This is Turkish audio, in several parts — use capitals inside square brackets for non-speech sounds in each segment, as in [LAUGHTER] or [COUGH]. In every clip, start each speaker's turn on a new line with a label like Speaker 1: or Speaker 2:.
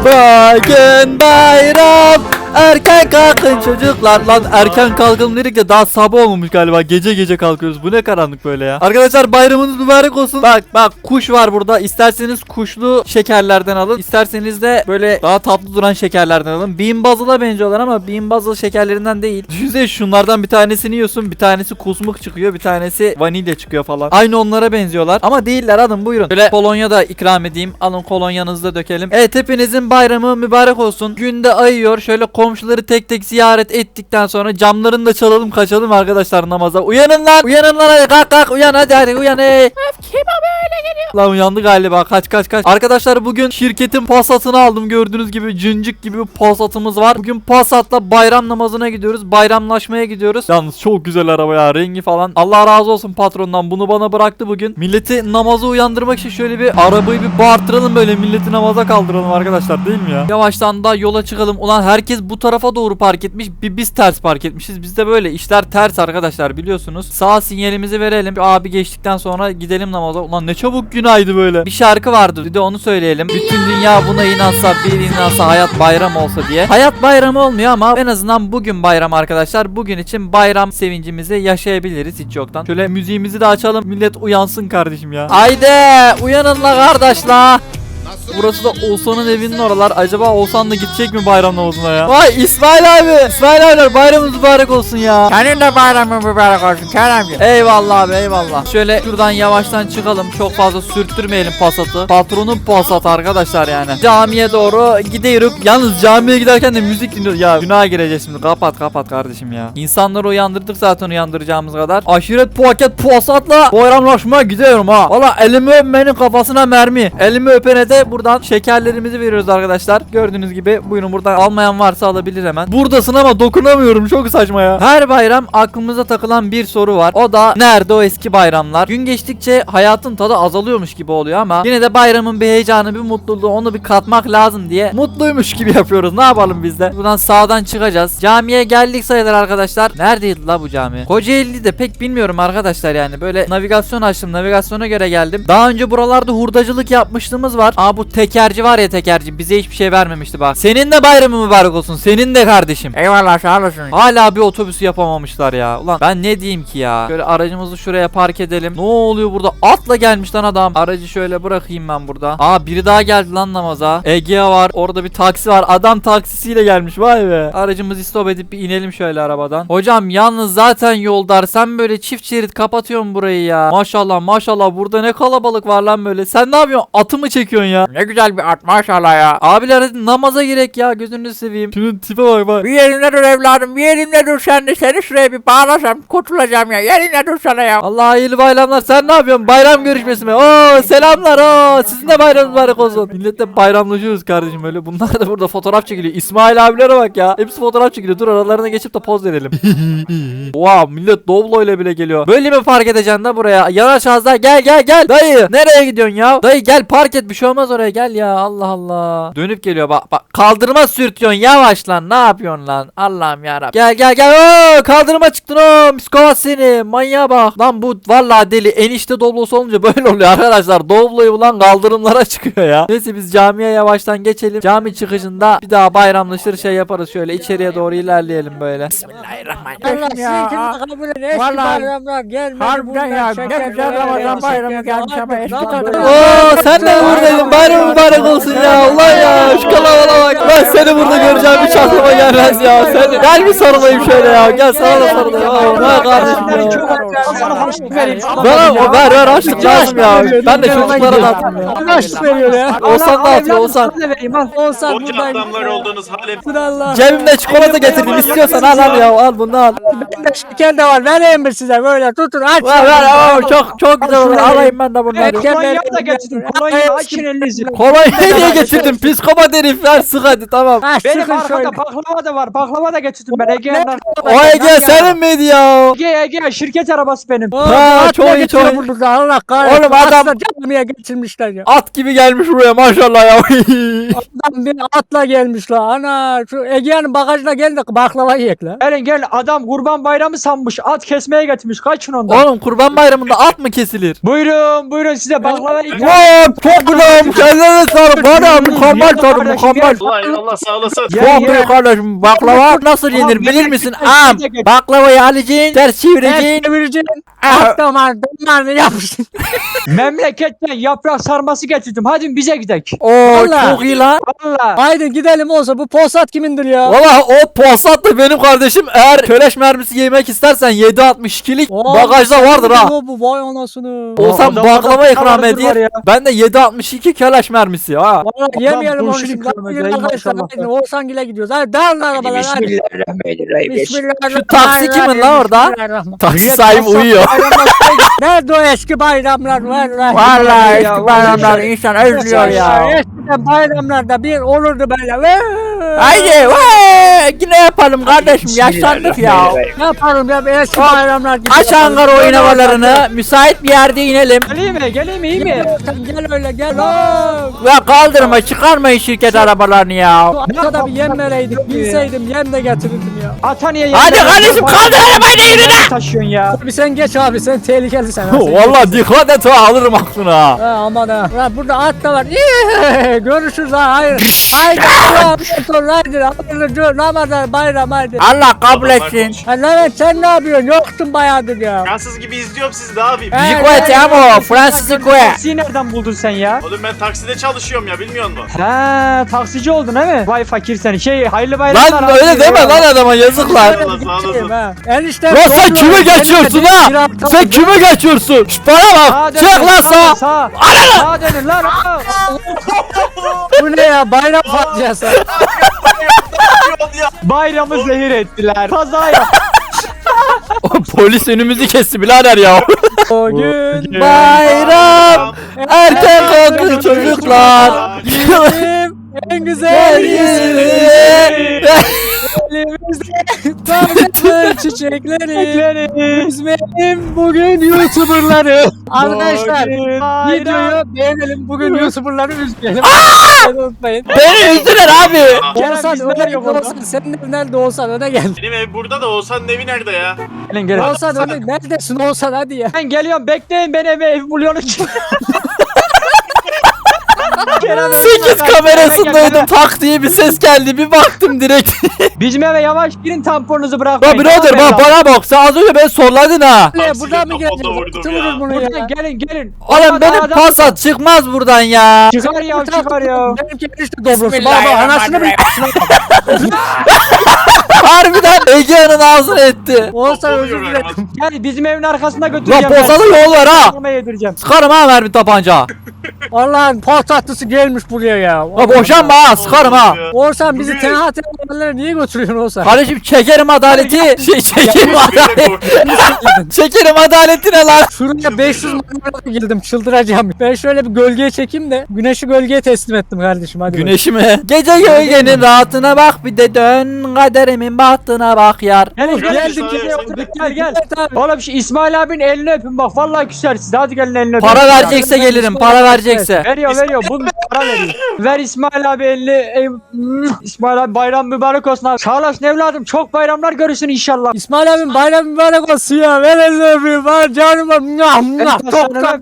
Speaker 1: Bugün bayram Erken kalkın çocuklar. Lan erken kalkalım dedik de daha sabah olmamış galiba. Gece gece kalkıyoruz. Bu ne karanlık böyle ya. Arkadaşlar bayramınız mübarek olsun. Bak bak kuş var burada. İsterseniz kuşlu şekerlerden alın. İsterseniz de böyle daha tatlı duran şekerlerden alın. Bean Buzzle'a benziyorlar ama Bean Buzzle şekerlerinden değil. [LAUGHS] Düşünsene şunlardan bir tanesini yiyorsun. Bir tanesi kusmuk çıkıyor bir tanesi vanilya çıkıyor falan. Aynı onlara benziyorlar ama değiller alın buyurun. Böyle kolonya da ikram edeyim. Alın kolonyanızı da dökelim. Evet hepinizin bayramı mübarek olsun. Günde ayıyor. Şöyle komşuları tek tek ziyaret ettikten sonra camlarını da çalalım kaçalım arkadaşlar namaza. Uyanın lan! Uyanın lan hadi kalk kalk uyan hadi hadi uyan hey!
Speaker 2: Kim o böyle geliyor?
Speaker 1: Lan uyandı galiba kaç kaç kaç. Arkadaşlar bugün şirketin Passat'ını aldım. Gördüğünüz gibi cıncık gibi bir Passat'ımız var. Bugün Passat'la bayram namazına gidiyoruz bayramlaşmaya gidiyoruz. Yalnız çok güzel araba ya rengi falan. Allah razı olsun patrondan bunu bana bıraktı bugün. Milleti namaza uyandırmak için şöyle bir arabayı bir bağırtıralım böyle milleti namaza kaldıralım arkadaşlar değil mi ya? Yavaştan da yola çıkalım. Ulan herkes bu tarafa doğru park etmiş bir biz ters park etmişiz. Bizde böyle işler ters arkadaşlar biliyorsunuz. Sağ sinyalimizi verelim. Abi geçtikten sonra gidelim namaza. Ulan ne çabuk günaydı böyle. Bir şarkı vardı. Bir de onu söyleyelim. Bütün dünya buna inansa bir inansa hayat bayram olsa diye. Hayat bayramı olmuyor ama en azından bugün bayram arkadaşlar. Bugün için bayram sevincimizi yaşayabiliriz hiç yoktan. Şöyle müziğimizi de açalım. Millet uyansın kardeşim ya. Haydi uyanın la kardeş Burası da Oğuzhan'ın evinin oralar. Acaba Oğuzhan da gidecek mi bayram namazına ya? Vay İsmail abi. İsmail abiler bayramınız mübarek olsun ya.
Speaker 2: Senin de bayramın mübarek olsun Keremciğim.
Speaker 1: Eyvallah abi eyvallah. Şöyle şuradan yavaştan çıkalım. Çok fazla sürttürmeyelim pasatı. Patronun pasatı arkadaşlar yani. Camiye doğru gidiyoruz. Yalnız camiye giderken de müzik dinliyoruz. Ya günaha gireceğiz şimdi. Kapat kapat kardeşim ya. İnsanları uyandırdık zaten uyandıracağımız kadar. Aşiret paket pasatla bayramlaşmaya gidiyorum ha. Valla elimi öpmenin kafasına mermi. Elimi öpene de buradan şekerlerimizi veriyoruz arkadaşlar. Gördüğünüz gibi buyurun buradan almayan varsa alabilir hemen. Buradasın ama dokunamıyorum. Çok saçma ya. Her bayram aklımıza takılan bir soru var. O da nerede o eski bayramlar? Gün geçtikçe hayatın tadı azalıyormuş gibi oluyor ama yine de bayramın bir heyecanı, bir mutluluğu onu bir katmak lazım diye mutluymuş gibi yapıyoruz. Ne yapalım biz de? Buradan sağdan çıkacağız. Camiye geldik sayılır arkadaşlar. Neredeydi la bu cami? Kocaeli'de pek bilmiyorum arkadaşlar yani. Böyle navigasyon açtım. Navigasyona göre geldim. Daha önce buralarda hurdacılık yapmışlığımız var. Aa bu tekerci var ya tekerci. Bize hiçbir şey vermemişti bak. Senin de bayramın mübarek olsun. Senin de kardeşim.
Speaker 2: Eyvallah sağ olasın.
Speaker 1: Hala bir otobüsü yapamamışlar ya. Ulan ben ne diyeyim ki ya. Şöyle aracımızı şuraya park edelim. Ne oluyor burada? Atla gelmiş lan adam. Aracı şöyle bırakayım ben burada. Aa biri daha geldi lan namaza. Egea var. Orada bir taksi var. Adam taksisiyle gelmiş. Vay be. Aracımızı stop edip bir inelim şöyle arabadan. Hocam yalnız zaten yoldar. Sen böyle çift şerit kapatıyorsun burayı ya. Maşallah maşallah. Burada ne kalabalık var lan böyle. Sen ne yapıyorsun? Atı mı çekiyorsun ya?
Speaker 2: Ne güzel bir at maşallah ya.
Speaker 1: Abiler hadi namaza gerek ya. Gözünüzü seveyim. Şunun tipe bak bak.
Speaker 2: Bir yerinde dur evladım bir yerinde dur sen de seni şuraya bir bağlasam kurtulacağım ya. Yerinde dur sana ya.
Speaker 1: Allah hayırlı bayramlar. Sen ne yapıyorsun? Bayram görüşmesi mi? Oo selamlar. Oo sizin de bayram mübarek olsun. Milletle bayramlaşıyoruz kardeşim öyle. Bunlar da burada fotoğraf çekiliyor. İsmail abilere bak ya. Hepsi fotoğraf çekiliyor. Dur aralarına geçip de poz verelim. [LAUGHS] wow millet Doblo ile bile geliyor. Böyle mi fark edeceksin da buraya? Yanaş az daha gel gel gel. Dayı nereye gidiyorsun ya? Dayı gel park et bir şey olmaz oraya gel ya. Allah Allah. Dönüp geliyor bak bak. Kaldırma sürtüyorsun yavaş lan. Ne yapıyorsun lan? Allah'ım yarabbim. Gel gel gel. Oo, kaldırıma çıktın o. Psikopat seni. Manyağa bak. Lan bu vallahi deli. Enişte doblosu olunca böyle oluyor arkadaşlar. Dobloyu bulan kaldırımlara [LAUGHS] çıkıyor ya. Neyse biz camiye yavaştan geçelim. Cami çıkışında bir daha bayramlaşır şey yaparız şöyle içeriye doğru ilerleyelim böyle.
Speaker 2: Bismillahirrahmanirrahim
Speaker 3: Allah
Speaker 2: ya.
Speaker 3: sizin kabul edin. Eski
Speaker 2: Vallahi
Speaker 3: bayramlar gelmedi.
Speaker 2: harbiden ya, ne güzel Ramazan bayramı gelmiş ama eski tadı yok.
Speaker 1: Oo sen de buradaydın. Bayram mübarek olsun ya. Allah ya. Şu kalabalığa bak. Ben seni burada göreceğim hiç aklıma gelmez ya. Sen gel bir sarılayım şöyle ya. Gel sana da sarılayım. Aa, Vay kardeşim ya. Bana o ver ver açlık lazım ya. Ben de çocuklara da atayım ya.
Speaker 3: Kaç veriyor ya?
Speaker 1: Olsan da atıyor olsan.
Speaker 3: vereyim al. Olsan
Speaker 4: Koca
Speaker 3: buradayım.
Speaker 4: adamlar oldunuz hale.
Speaker 3: Allah.
Speaker 1: Cebimde çikolata getirdim. İstiyorsan al al ya. Al bunu al.
Speaker 3: Bende şeker de var. Vereyim mi size böyle tutun aç.
Speaker 1: Ver ver. Oo, çok çok güzel olur. Alayım ben de bunları.
Speaker 3: Kolonya da getirdim. Kolonya açın elinizi.
Speaker 1: Kolay niye [LAUGHS] getirdin? Psikopat herif ver sık hadi. tamam.
Speaker 3: Ha,
Speaker 2: Benim
Speaker 3: şöyle.
Speaker 2: arkada baklava da var. Baklava da getirdim ben Ege'nin
Speaker 1: O Ege senin miydi ya?
Speaker 2: Ege Ege şirket arabası benim.
Speaker 3: Oğlum,
Speaker 1: Ha, çok iyi, çok iyi.
Speaker 3: Allah kahretsin.
Speaker 1: Oğlum adam-
Speaker 3: camiye getirmişler ya.
Speaker 1: At gibi gelmiş buraya maşallah ya. [LAUGHS]
Speaker 3: Adam bir atla gelmiş la. Ana şu Ege'nin bagajına gel de baklava yiyek la.
Speaker 2: Gelin gel adam kurban bayramı sanmış. At kesmeye getirmiş. Kaçın ondan.
Speaker 1: Oğlum kurban bayramında at mı kesilir?
Speaker 2: Buyurun buyurun size baklava ikram.
Speaker 1: Vay çok güzel. Kendine sağlık. Bana mükemmel tadı mükemmel.
Speaker 4: Allah eyvallah sağ olasın.
Speaker 1: Çok iyi kardeşim. Baklava nasıl yenir bilir misin? Am. Baklavayı alacaksın, ters çevireceksin.
Speaker 3: Evet çevireceksin.
Speaker 1: Ah.
Speaker 3: At damar damarını yapmışsın.
Speaker 2: Memleketten yaprak sarması getirdim. Hadi bize gidelim.
Speaker 1: Oo çok iyi lan.
Speaker 2: Valla.
Speaker 3: Haydi gidelim olsa bu posat kimindir ya?
Speaker 1: Valla o Passat da benim kardeşim. Eğer köleş mermisi yemek istersen 7.62'lik
Speaker 3: Oo,
Speaker 1: bagajda vardır ha.
Speaker 3: Bu, bu vay anasını.
Speaker 1: Olsam
Speaker 2: Adamlarda
Speaker 1: baklava ikram
Speaker 2: var
Speaker 1: edeyim. Ben de 7.62 köleş mermisi ha.
Speaker 3: Vallahi yemeyelim onu şimdi. arkadaşlar Oğuzhan Gil'e gidiyoruz. Hadi dağılın arabalar hadi.
Speaker 2: Bismillahirrahmanirrahim.
Speaker 3: Bismillahirrahmanirrahim.
Speaker 1: Şu taksi kimin lan orada? Taksi sahibi uyuyor.
Speaker 3: Nerede o eski bayramlar vallahi.
Speaker 1: Vallahi
Speaker 2: Ya,
Speaker 1: eski bayramlar insan özlüyor ya.
Speaker 3: Eskiden bayramlarda bir olurdu böyle.
Speaker 1: Haydi vay, yine yapalım kardeşim yaşlandık ya.
Speaker 3: Ne yapalım ya bir eski bayramlar gibi.
Speaker 1: Aç Ankara oyun havalarını müsait bir yerde inelim.
Speaker 2: Geleyim mi? Geleyim mi? İyi mi?
Speaker 3: Sen gel öyle gel.
Speaker 1: Ve kaldırma çıkarmayın şirket arabalarını ya.
Speaker 3: Şu ata da bir yem vereydik. Bilseydim yem de getirirdim ya.
Speaker 2: Ata niye
Speaker 1: Hadi
Speaker 2: yerine-
Speaker 1: kardeşim, kaldır arabayı da yürü
Speaker 2: Ne taşıyorsun ya?
Speaker 3: Abi sen geç abi sen tehlikelisin. [LAUGHS]
Speaker 1: Valla dikkat et ha alırım aklına.
Speaker 3: Ha aman ha. Burada at da var. Görüşürüz ha. Hayır. Haydi. [LAUGHS] Allah motor haydi. Hayırlı Ramazan bayram haydi.
Speaker 1: Allah kabul etsin.
Speaker 3: Ha Levent sen ne yapıyorsun? Yoktun bayağıdır ya.
Speaker 4: Fransız gibi izliyorum sizi ne yapayım?
Speaker 3: He.
Speaker 1: Fico te amo, Francisco.
Speaker 2: Taksiyi nereden buldun sen ya?
Speaker 4: Oğlum ben takside çalışıyorum ya bilmiyor musun?
Speaker 2: Ha, taksici oldun değil mi? Vay fakir seni. Şey hayırlı bayramlar.
Speaker 1: Lan öyle deme lan adama
Speaker 4: sağ olasın.
Speaker 3: Ha. Enişte.
Speaker 1: Lan sen kime geçiyorsun ha? Sen kime geçiyorsun? Şş bana
Speaker 2: Sağa
Speaker 1: bak.
Speaker 2: dönün,
Speaker 1: Çık lan sağa.
Speaker 2: Sağa. Sağa dönün lan. aa. [LAUGHS]
Speaker 3: Bu ne ya? Bayram faciası. [LAUGHS]
Speaker 2: Bayramı zehir ettiler. Kaza yap. [LAUGHS]
Speaker 1: Polis önümüzü kesti birader ya. [LAUGHS]
Speaker 3: O gün
Speaker 1: Bayram. Erken kalkın çocuklar.
Speaker 3: bizim en güzel yüzü. [LAUGHS] Elimizde [LAUGHS] taze [LAUGHS] çiçekleri. Üzmeyelim bugün YouTuber'ları. [LAUGHS] Arkadaşlar videoyu beğenelim. Bugün YouTuber'ları üzmeyelim. Beni unutmayın.
Speaker 1: Beni üzdüler abi.
Speaker 2: Biz
Speaker 3: öne
Speaker 2: gidiyoruz?
Speaker 3: Olsan senin ev nerede olsan öne gel.
Speaker 4: Benim ev burada da Oğuzhan'ın evi nerede ya?
Speaker 2: Gelin gelin.
Speaker 3: Olsan öne neredesin olsan hadi ya.
Speaker 2: Ben geliyorum bekleyin ben eve ev buluyorum. Kerem,
Speaker 1: 8
Speaker 2: Kerem,
Speaker 1: kamerasındaydım tak diye bir ses geldi bir baktım direkt. [LAUGHS]
Speaker 2: Bizim eve yavaş girin tamponunuzu bırakmayın.
Speaker 1: birader
Speaker 2: Tamam
Speaker 1: bak bana bak sen az önce beni sorladın ha.
Speaker 3: Buradan mı geleceğiz?
Speaker 4: ya.
Speaker 3: vurur bunu
Speaker 2: Buradan
Speaker 3: ya.
Speaker 2: gelin gelin.
Speaker 1: Oğlum benim pasat çıkmaz buradan ya.
Speaker 2: Çıkar ya çıkar ya.
Speaker 3: Benimki enişte doblosu. Baba anasını bir [LAUGHS]
Speaker 1: Harbiden Ege'nin ağzını etti.
Speaker 3: Olsan özür dilerim.
Speaker 4: yani.
Speaker 2: Gel bizim evin arkasına
Speaker 1: Lan
Speaker 2: götüreceğim.
Speaker 1: posalı
Speaker 2: sizi.
Speaker 1: yol ver ha. Sıkarım ha mermi tabanca.
Speaker 3: Allah'ın patlatlısı gelmiş buraya ya.
Speaker 1: Ha boşanma ha sıkarım ha.
Speaker 3: Olsan bizi tenha tenha niye götürüyorsun Olsan?
Speaker 1: Kardeşim çekerim adaleti. Şey çekerim adaleti. [LAUGHS] Çekerim adaleti ne lan?
Speaker 3: Şuraya 500 manevra girdim çıldıracağım. Ben şöyle bir gölgeye çekeyim de güneşi gölgeye teslim ettim kardeşim hadi.
Speaker 1: Güneşi mi? Gece gölgenin rahatına bak bir de dön kaderimin bahtına bak yar.
Speaker 2: Gelin
Speaker 4: Gel,
Speaker 2: geldik
Speaker 4: gel,
Speaker 2: gel
Speaker 4: gel.
Speaker 2: gel. Oğlum şu İsmail abinin elini öpün bak vallahi küser size hadi gelin elini öpün.
Speaker 1: Para verecekse gelirim para verecekse.
Speaker 2: Veriyor veriyor bunu para veriyor. Ver İsmail abi elini. Ey, mm, İsmail abi bayram mübarek olsun abi. Olasın evladım çok bayramlar görürsün inşallah.
Speaker 3: İsmail abim bayram mübarek olsun ya. Ver elini öpeyim. Var canım var. Mwah.
Speaker 2: Evet,
Speaker 3: Çok da-.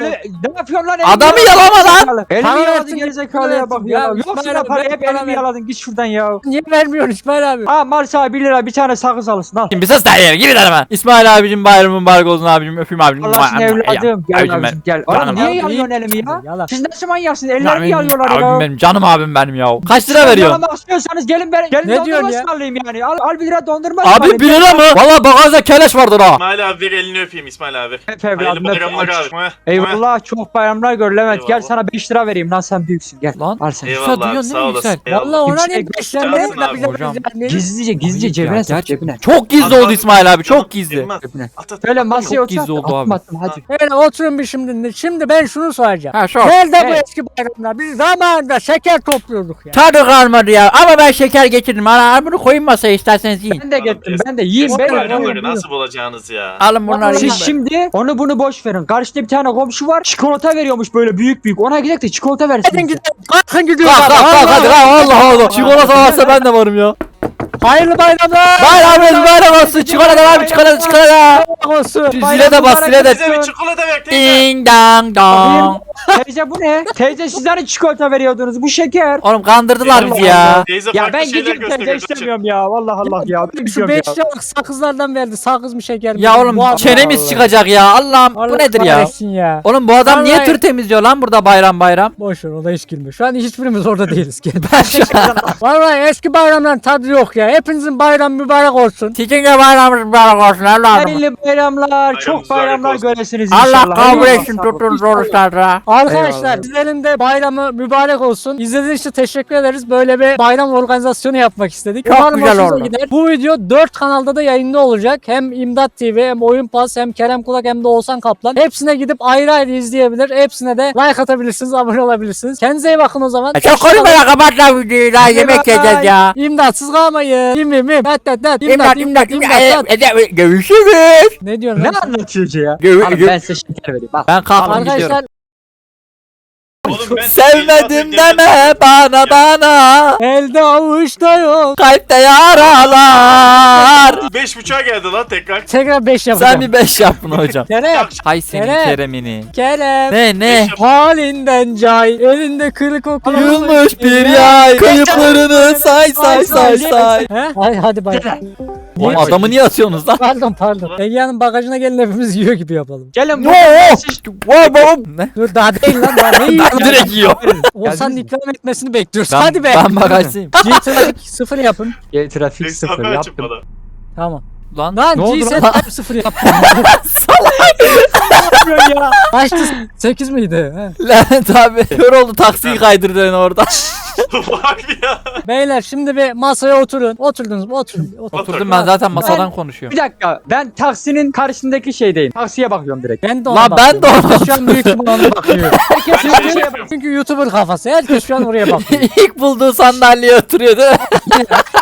Speaker 2: Öyle ne yapıyorsun lan?
Speaker 1: Adamı
Speaker 2: Elini
Speaker 1: yalama lan.
Speaker 2: Elimi
Speaker 3: Para
Speaker 2: yaladı
Speaker 3: versin,
Speaker 2: gerizekalıya bak
Speaker 3: ya.
Speaker 2: ya. Yok
Speaker 3: İsmail
Speaker 2: sana
Speaker 3: abi,
Speaker 2: para
Speaker 3: ben
Speaker 2: hep elimi yaladın git şuradan ya.
Speaker 3: Niye vermiyorsun İsmail abi?
Speaker 2: Ha mal sahibi 1 lira bir tane sakız alırsın al.
Speaker 1: Bir ses dayı gibi hemen. İsmail abicim bayramın mübarek olsun abicim öpeyim abicim.
Speaker 2: Allah'ın evladım. Gel
Speaker 1: Abicim
Speaker 2: gel. Niye
Speaker 1: abi.
Speaker 2: yalıyorsun elimi ya?
Speaker 3: Yala.
Speaker 2: Siz nasıl manyaksınız? Ellerimi
Speaker 1: Abim,
Speaker 2: yalıyorlar
Speaker 1: abim
Speaker 2: ya.
Speaker 1: benim canım abim benim ya. Kaç lira veriyorsun?
Speaker 2: Yalamak istiyorsanız gelin ben gelin
Speaker 3: Ne diyorsun
Speaker 2: dondurma
Speaker 3: ya?
Speaker 2: ısmarlayayım yani. Al, al 1 lira dondurma
Speaker 1: Abi. 1 lira mı? Valla bagajda keleş vardır ha.
Speaker 4: İsmail abi ver elini öpeyim İsmail abi.
Speaker 2: Öp
Speaker 4: Hayırlı
Speaker 2: evladım
Speaker 4: bayramlar abi.
Speaker 2: Eyvallah çok bayramlar gör Levent. Gel sana 5 lira vereyim lan sen büyüksün gel.
Speaker 1: Lan.
Speaker 2: Al sen.
Speaker 4: Eyvallah
Speaker 1: duyuyorsun
Speaker 4: sağ olasın.
Speaker 3: Valla ona ne
Speaker 2: göstermez
Speaker 3: beşlenme
Speaker 4: Cansın abi,
Speaker 3: bize
Speaker 1: hocam.
Speaker 3: bize-
Speaker 2: Gizlice gizlice cebine
Speaker 1: ya,
Speaker 2: sok cebine.
Speaker 1: Çok gizli oldu İsmail abi çok gizli.
Speaker 4: Bilmem.
Speaker 2: Cebine.
Speaker 4: At at.
Speaker 2: Öyle masaya
Speaker 1: Çok
Speaker 2: otur.
Speaker 1: gizli oldu abi.
Speaker 2: hadi.
Speaker 3: Öyle oturun bir şimdi. Şimdi ben şunu soracağım. Soracağım.
Speaker 5: Ha sor.
Speaker 3: Nerede bu eski bayramlar? Biz zamanında şeker topluyorduk ya.
Speaker 5: Tadı kalmadı ya. Ama ben şeker getirdim. Ana bunu koyun masaya isterseniz yiyin.
Speaker 2: Ben de gittim ben de yiyeyim
Speaker 4: Eski
Speaker 2: ben de
Speaker 4: nasıl bulacağınız ya?
Speaker 5: Alın bunları yiyin.
Speaker 2: Siz şimdi onu bunu boş verin. Karşıda bir tane komşu var. Çikolata veriyormuş böyle büyük büyük. Ona gidelim de çikolata versin.
Speaker 3: Hadi gidelim. Kalkın gidiyor.
Speaker 1: Kalk kalk kalk hadi kalk Allah Allah. Çikolata varsa ben de varım ya.
Speaker 3: Hayırlı bayramlar.
Speaker 1: Bayramınız bayram olsun. Çikolata var mı? Çikolata çikolata.
Speaker 3: olsun.
Speaker 1: Zile de bas zile de.
Speaker 4: Bize bir çikolata ver teyze.
Speaker 5: Ding dang dong.
Speaker 2: Teyze bu ne? Teyze siz hani çikolata veriyordunuz. Bu şeker.
Speaker 5: Oğlum kandırdılar bizi ya.
Speaker 4: Teyze
Speaker 2: Ya
Speaker 4: farklı
Speaker 2: ben
Speaker 4: şeyler
Speaker 2: gidip teyze
Speaker 4: gösteriyor.
Speaker 2: istemiyorum ya. Vallahi Allah ya. Ben
Speaker 3: Şu
Speaker 2: gidiyorum
Speaker 3: 5
Speaker 2: ya.
Speaker 3: liralık sakızlardan verdi. Sakız mı şeker mi?
Speaker 1: Ya oğlum
Speaker 3: Bu-
Speaker 1: çenemiz
Speaker 2: Allah.
Speaker 1: çıkacak ya. Allah'ım bu
Speaker 3: Allah
Speaker 1: nedir ya?
Speaker 3: kahretsin ya.
Speaker 1: Oğlum bu adam niye
Speaker 3: Vallahi-
Speaker 1: tır temizliyor lan burada bayram bayram?
Speaker 3: Boş ver ona hiç girme. Şu an hiçbirimiz orada değiliz. [LAUGHS] [LAUGHS] Vallahi eski bayramların tadı yok ya. Hepinizin bayram mübarek olsun.
Speaker 5: Sizin de bayramınız mübarek olsun evladım.
Speaker 2: Hayırlı bayramlar. Çok
Speaker 4: mübarek
Speaker 2: bayramlar
Speaker 4: olsun.
Speaker 2: göresiniz inşallah.
Speaker 5: Allah kabul etsin
Speaker 2: olun.
Speaker 5: tutun oruçlarda.
Speaker 3: Arkadaşlar
Speaker 2: Eyvallah.
Speaker 3: sizlerin de bayramı mübarek olsun. İzlediğiniz için teşekkür ederiz. Böyle bir bayram organizasyonu yapmak istedik.
Speaker 5: Çok
Speaker 3: Umarım
Speaker 5: güzel
Speaker 3: hoşunuza
Speaker 5: oldu.
Speaker 3: gider. Bu video 4 kanalda da yayında olacak. Hem İmdat TV hem Oyun Pas hem Kerem Kulak hem de Oğuzhan Kaplan. Hepsine gidip ayrı ayrı izleyebilir. Hepsine de like atabilirsiniz, abone olabilirsiniz. Kendinize iyi bakın o zaman.
Speaker 5: E, Çok konuşma ya kapat lan videoyu daha yemek yiyeceğiz ya.
Speaker 3: İmdatsız kalmayın. İm im im. Dat dat dat.
Speaker 5: İmdat
Speaker 3: İmdat
Speaker 5: imdat
Speaker 3: imdat
Speaker 5: imdat.
Speaker 3: imdat. dat.
Speaker 5: E, e, Görüşürüz.
Speaker 3: Ne diyorsun
Speaker 2: Ne
Speaker 3: lan?
Speaker 2: anlatıyor ki ya?
Speaker 5: Gö-
Speaker 2: Abi
Speaker 5: gö-
Speaker 2: ben size şeker vereyim. Bak.
Speaker 1: Ben kalktım gidiyorum.
Speaker 3: Arkadaşlar
Speaker 4: Oğlum ben
Speaker 1: Sevmedim deme bana bana.
Speaker 3: elde avuçta yok.
Speaker 1: Kalpte yaralar. [LAUGHS]
Speaker 4: Beş buçuğa geldi lan tekrar.
Speaker 3: Tekrar 5 yapacağım.
Speaker 1: Sen bir beş yap bunu hocam. [LAUGHS]
Speaker 3: Kerem.
Speaker 1: Hay senin
Speaker 3: Kerem.
Speaker 1: Kerem'ini.
Speaker 3: Kerem.
Speaker 1: Ne ne?
Speaker 3: Halinden cay. Elinde kırık oku.
Speaker 1: Yılmış bir yay. Kayıplarını say say say say.
Speaker 3: Hadi, hadi bay.
Speaker 1: Oğlum adamı niye atıyorsunuz lan?
Speaker 3: Pardon pardon. Egea'nın bagajına gelin hepimiz yiyor gibi yapalım.
Speaker 2: Gelin
Speaker 1: No.
Speaker 2: bu. Siz-
Speaker 1: Ne?
Speaker 3: Dur daha değil lan daha ne yiyor?
Speaker 1: Ben direkt yiyor.
Speaker 2: Mi?
Speaker 3: ikram etmesini bekliyoruz.
Speaker 1: Ben,
Speaker 3: hadi be.
Speaker 1: Ben bagajdayım.
Speaker 3: G-Trafik sıfır yapın.
Speaker 2: Gel trafik sıfır
Speaker 4: Mesafe açın
Speaker 2: yaptım.
Speaker 4: bana.
Speaker 3: Tamam.
Speaker 1: Lan.
Speaker 3: Lan
Speaker 2: Ne oldu
Speaker 3: G-Set
Speaker 2: lan?
Speaker 3: hep sıfır [LAUGHS] yapın.
Speaker 2: ya.
Speaker 3: Kaçtı? 8 miydi? He.
Speaker 1: Lanet abi. [LAUGHS] Kör oldu taksiyi kaydırdı beni orada. [LAUGHS] [LAUGHS]
Speaker 4: Bak ya.
Speaker 3: Beyler şimdi bir masaya oturun. Oturdunuz mu? Oturun. Oturun.
Speaker 1: Oturdum ben zaten masadan konuşuyorum.
Speaker 2: Bir dakika ben taksinin karşısındaki şeydeyim. Taksiye bakıyorum direkt.
Speaker 3: Ben de ona
Speaker 1: Lan ben de ona
Speaker 3: Herkes Şu an büyük ihtimalle ona bakıyor. Herkes
Speaker 4: Ben
Speaker 3: çünkü,
Speaker 4: şey yapıyorum.
Speaker 3: çünkü YouTuber kafası. Herkes şu an oraya bakıyor. [LAUGHS]
Speaker 1: İlk bulduğu sandalyeye oturuyor değil [LAUGHS] mi?